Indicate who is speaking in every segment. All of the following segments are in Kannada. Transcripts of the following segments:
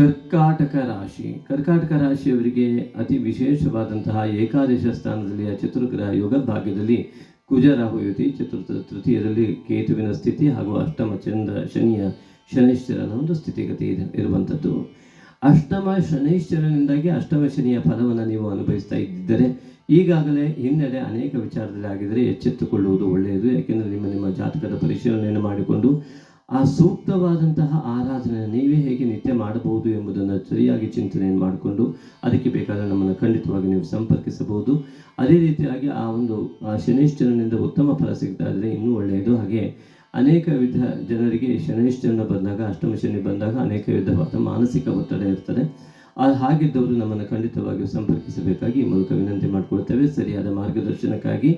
Speaker 1: ಕರ್ಕಾಟಕ ರಾಶಿ. ಕರ್ಕಾಟಕ ರಾಶಿಯವರಿಗೆ ಅತಿ ವಿಶೇಷವಾದಂತಹ ಏಕಾದಶ ಸ್ಥಾನದಲ್ಲಿ ಆ ಚತುರ್ಗ್ರಹ ಯೋಗ ಭಾಗ್ಯದಲ್ಲಿ ಕುಜರಾಹು ಯುತಿ ಚತುರ್ಥ ತೃತೀಯದಲ್ಲಿ ಕೇತುವಿನ ಸ್ಥಿತಿ ಹಾಗೂ ಅಷ್ಟಮ ಚಂದ್ರ ಶನಿಯ ಶನೈಶ್ಚರನ ಒಂದು ಸ್ಥಿತಿಗತಿ ಇದೆ, ಇರುವಂಥದ್ದು. ಅಷ್ಟಮ ಶನೈಶ್ಚರನಿಂದಾಗಿ ಅಷ್ಟಮ ಶನಿಯ ಫಲವನ್ನು ನೀವು ಅನುಭವಿಸ್ತಾ ಇದ್ದಿದ್ದರೆ ಈಗಾಗಲೇ ಹಿನ್ನೆಲೆ ಅನೇಕ ವಿಚಾರದಲ್ಲಿ ಆಗಿದರೆ ಎಚ್ಚೆತ್ತುಕೊಳ್ಳುವುದು ಒಳ್ಳೆಯದು. ಯಾಕೆಂದರೆ ನಿಮ್ಮ ನಿಮ್ಮ ಜಾತಕದ ಪರಿಶೀಲನೆಯನ್ನು ಮಾಡಿಕೊಂಡು ಆ ಸೂಕ್ತವಾದಂತಹ ಆರಾಧನೆ ನೀವೇ ಹೇಗೆ ನಿತ್ಯ ಮಾಡಬಹುದು ಎಂಬುದನ್ನು ಸರಿಯಾಗಿ ಚಿಂತನೆಯನ್ನು ಮಾಡಿಕೊಂಡು ಅದಕ್ಕೆ ಬೇಕಾದ ನಮ್ಮನ್ನು ಖಂಡಿತವಾಗಿ ನೀವು ಸಂಪರ್ಕಿಸಬಹುದು. ಅದೇ ರೀತಿಯಾಗಿ ಆ ಒಂದು ಶನೇಶ್ವರನಿಂದ ಉತ್ತಮ ಫಲ ಸಿಗ್ತಾ ಇನ್ನೂ ಒಳ್ಳೆಯದು. ಹಾಗೆ ಅನೇಕ ವಿಧ ಜನರಿಗೆ ಶನೇಶ್ವರನ ಬಂದಾಗ, ಅಷ್ಟಮ ಶನಿ ಬಂದಾಗ ಅನೇಕ ವಿಧವಾದ ಮಾನಸಿಕ ಒತ್ತಡ ಇರ್ತದೆ. ಹಾಗಿದ್ದವರು ನಮ್ಮನ್ನು ಖಂಡಿತವಾಗಿಯೂ ಸಂಪರ್ಕಿಸಬೇಕಾಗಿ ಈ ಮೂಲಕ ವಿನಂತಿ ಮಾಡಿಕೊಳ್ತೇವೆ. ಸರಿಯಾದ ಮಾರ್ಗದರ್ಶನಕ್ಕಾಗಿ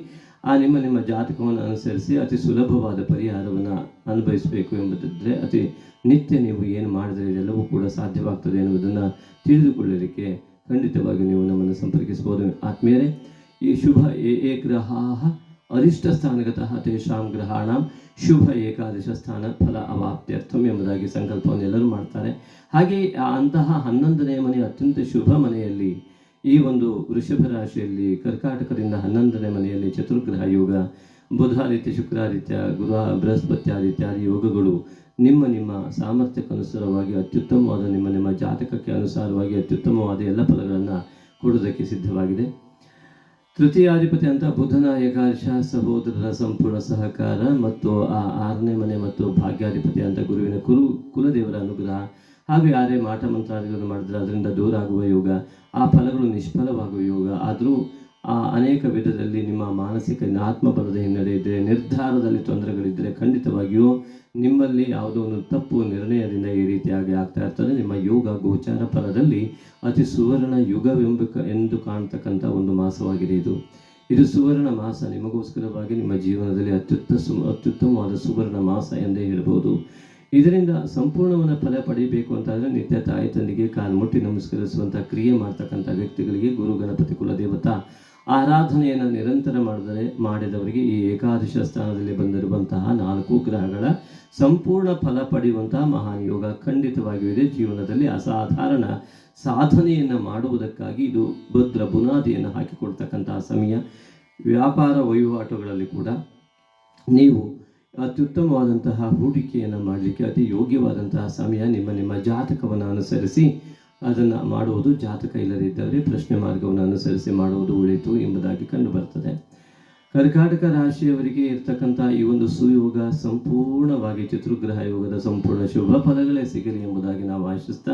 Speaker 1: ಆ ನಿಮ್ಮ ನಿಮ್ಮ ಜಾತಕವನ್ನು ಅನುಸರಿಸಿ ಅತಿ ಸುಲಭವಾದ ಪರಿಹಾರವನ್ನು ಅನುಭವಿಸಬೇಕು ಎಂಬುದಿದ್ದರೆ ಅತಿ ನಿತ್ಯ ನೀವು ಏನು ಮಾಡಿದರೆ ಇದೆಲ್ಲವೂ ಕೂಡ ಸಾಧ್ಯವಾಗ್ತದೆ ಎನ್ನುವುದನ್ನು ತಿಳಿದುಕೊಳ್ಳಲಿಕ್ಕೆ ಖಂಡಿತವಾಗಿ ನೀವು ನಮ್ಮನ್ನು ಸಂಪರ್ಕಿಸಬಹುದು. ಆತ್ಮೀಯರೇ, ಈ ಶುಭ ಏ ಏ ಗ್ರಹ ಅರಿಷ್ಟ ಸ್ಥಾನಗತಃ ತೇಷಾಂ ಗ್ರಹಾಣ ಶುಭ ಏಕಾದಶ ಸ್ಥಾನ ಫಲ ಅವಾಪ್ತ್ಯರ್ಥಂ ಎಂಬುದಾಗಿ ಸಂಕಲ್ಪವನ್ನು ಎಲ್ಲರೂ ಮಾಡ್ತಾರೆ. ಹಾಗೆ ಅಂತಹ ಹನ್ನೊಂದನೇ ಮನೆ ಅತ್ಯಂತ ಶುಭ ಮನೆಯಲ್ಲಿ ಈ ಒಂದು ವೃಷಭ ರಾಶಿಯಲ್ಲಿ ಕರ್ಕಾಟಕದಿಂದ ಹನ್ನೊಂದನೇ ಮನೆಯಲ್ಲಿ ಚತುರ್ಗ್ರಹ ಯೋಗ, ಬುಧಾದಿತ್ಯ, ಶುಕ್ರಾದಿತ್ಯ ಗುರು ಬೃಹಸ್ಪತ್ಯಾದಿತ್ಯಾದಿ ಯೋಗಗಳು ನಿಮ್ಮ ನಿಮ್ಮ ಸಾಮರ್ಥ್ಯಕ್ಕನುಸಾರವಾಗಿ ಅತ್ಯುತ್ತಮವಾದ ನಿಮ್ಮ ನಿಮ್ಮ ಜಾತಕಕ್ಕೆ ಅನುಸಾರವಾಗಿ ಅತ್ಯುತ್ತಮವಾದ ಎಲ್ಲ ಫಲಗಳನ್ನು ಕೊಡುವುದಕ್ಕೆ ಸಿದ್ಧವಾಗಿದೆ. ತೃತೀಯಾಧಿಪತಿ ಅಂತ ಬುಧನ ಏಕಾದಶ ಸಹೋದರರ ಸಂಪೂರ್ಣ ಸಹಕಾರ ಮತ್ತು ಆ ಆರನೇ ಮನೆ ಮತ್ತು ಭಾಗ್ಯಾಧಿಪತಿ ಅಂತ ಗುರುವಿನ ಕುರು, ಕುಲದೇವರ ಅನುಗ್ರಹ ಹಾಗೂ ಯಾರೇ ಮಾಟ ಮಂತ್ರಾದಿಗಳನ್ನು ಮಾಡಿದ್ರೆ ಅದರಿಂದ ದೂರ ಆಗುವ ಯೋಗ, ಆ ಫಲಗಳು ನಿಷ್ಫಲವಾಗುವ ಯೋಗ. ಆದರೂ ಆ ಅನೇಕ ವಿಧದಲ್ಲಿ ನಿಮ್ಮ ಮಾನಸಿಕ ಆತ್ಮಬಲದ ಹಿನ್ನೆಲೆ ಇದ್ದರೆ, ನಿರ್ಧಾರದಲ್ಲಿ ತೊಂದರೆಗಳಿದ್ದರೆ ಖಂಡಿತವಾಗಿಯೂ ನಿಮ್ಮಲ್ಲಿ ಯಾವುದೋ ಒಂದು ತಪ್ಪು ನಿರ್ಣಯದಿಂದ ಈ ರೀತಿಯಾಗಿ ಆಗ್ತಾ ಇರ್ತದೆ. ನಿಮ್ಮ ಯೋಗ ಗೋಚಾರ ಫಲದಲ್ಲಿ ಅತಿ ಸುವರ್ಣ ಯುಗವೆಂಬ ಎಂದು ಕಾಣ್ತಕ್ಕಂಥ ಒಂದು ಮಾಸವಾಗಿದೆ ಇದು. ಇದು ಸುವರ್ಣ ಮಾಸ. ನಿಮಗೋಸ್ಕರವಾಗಿ ನಿಮ್ಮ ಜೀವನದಲ್ಲಿ ಅತ್ಯುತ್ತ ಸು ಅತ್ಯುತ್ತಮವಾದ ಸುವರ್ಣ ಮಾಸ ಎಂದೇ ಹೇಳ್ಬೋದು. ಇದರಿಂದ ಸಂಪೂರ್ಣವನ್ನು ಫಲ ಪಡೆಯಬೇಕು ಅಂತಾದರೆ ನಿತ್ಯ ತಾಯಿ ತಂದೆಗೆ ಕಾಲು ಮುಟ್ಟಿ ನಮಸ್ಕರಿಸುವಂಥ ಕ್ರಿಯೆ ಮಾಡ್ತಕ್ಕಂಥ ವ್ಯಕ್ತಿಗಳಿಗೆ ಗುರು, ಗಣಪತಿ ಕುಲದೇವತಾ ಆರಾಧನೆಯನ್ನು ನಿರಂತರ ಮಾಡಿದರೆ ಮಾಡಿದವರಿಗೆ ಈ ಏಕಾದಶ ಸ್ಥಾನದಲ್ಲಿ ಬಂದಿರುವಂತಹ ನಾಲ್ಕು ಗ್ರಹಗಳ ಸಂಪೂರ್ಣ ಫಲ ಪಡೆಯುವಂತಹ ಮಹಾನ್ ಯೋಗ ಖಂಡಿತವಾಗಿಯೂ ಇದೆ. ಜೀವನದಲ್ಲಿ ಅಸಾಧಾರಣ ಸಾಧನೆಯನ್ನು ಮಾಡುವುದಕ್ಕಾಗಿ ಇದು ಭದ್ರ ಬುನಾದಿಯನ್ನು ಹಾಕಿಕೊಡ್ತಕ್ಕಂತಹ ಸಮಯ. ವ್ಯಾಪಾರ ವಹಿವಾಟುಗಳಲ್ಲಿ ಕೂಡ ನೀವು ಅತ್ಯುತ್ತಮವಾದಂತಹ ಹೂಡಿಕೆಯನ್ನು ಮಾಡಲಿಕ್ಕೆ ಅತಿ ಯೋಗ್ಯವಾದಂತಹ ಸಮಯ ನಿಮ್ಮ ನಿಮ್ಮ ಜಾತಕವನ್ನು ಅನುಸರಿಸಿ ಅದನ್ನು ಮಾಡುವುದು ಜಾತಕ ಇಲ್ಲದಿದ್ದವರೇ ಪ್ರಶ್ನೆ ಮಾರ್ಗವನ್ನು ಅನುಸರಿಸಿ ಮಾಡುವುದು ಉಳಿತು ಎಂಬುದಾಗಿ ಕಂಡುಬರ್ತದೆ ಕರ್ಕಾಟಕ ರಾಶಿಯವರಿಗೆ ಇರ್ತಕ್ಕಂಥ ಈ ಒಂದು ಸುಯೋಗ ಸಂಪೂರ್ಣವಾಗಿ ಚತುರ್ಗ್ರಹ ಯೋಗದ ಸಂಪೂರ್ಣ ಶುಭ ಫಲಗಳೇ ಸಿಗಲಿ ಎಂಬುದಾಗಿ ನಾವು ಆಶಿಸ್ತಾ